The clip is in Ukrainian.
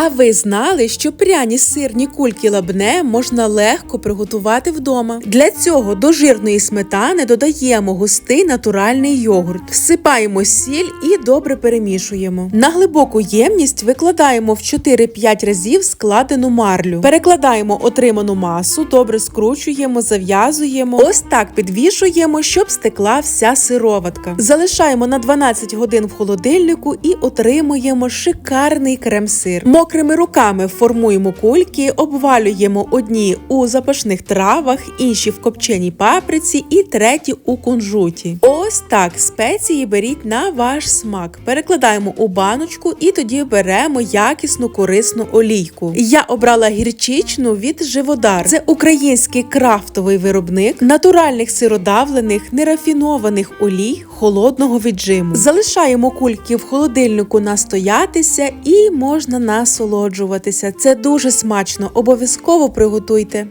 А ви знали, що пряні сирні кульки лабне можна легко приготувати вдома? Для цього до жирної сметани додаємо густий натуральний йогурт, всипаємо сіль і добре перемішуємо. На глибоку ємність викладаємо в 4-5 разів складену марлю. Перекладаємо отриману масу, добре скручуємо, зав'язуємо. Ось так підвішуємо, щоб стекла вся сироватка. Залишаємо на 12 годин в холодильнику і отримуємо шикарний крем-сир. Мокрими руками формуємо кульки, обвалюємо одні у запашних травах, інші в копченій паприці і треті у кунжуті. Ось так спеції беріть на ваш смак. Перекладаємо у баночку і тоді беремо якісну корисну олійку. Я обрала гірчичну від Живодар. Це український крафтовий виробник натуральних сиродавлених нерафінованих олій холодного віджиму. Залишаємо кульки в холодильнику настоятися і можна насолоджуватися. Це дуже смачно. Обов'язково приготуйте.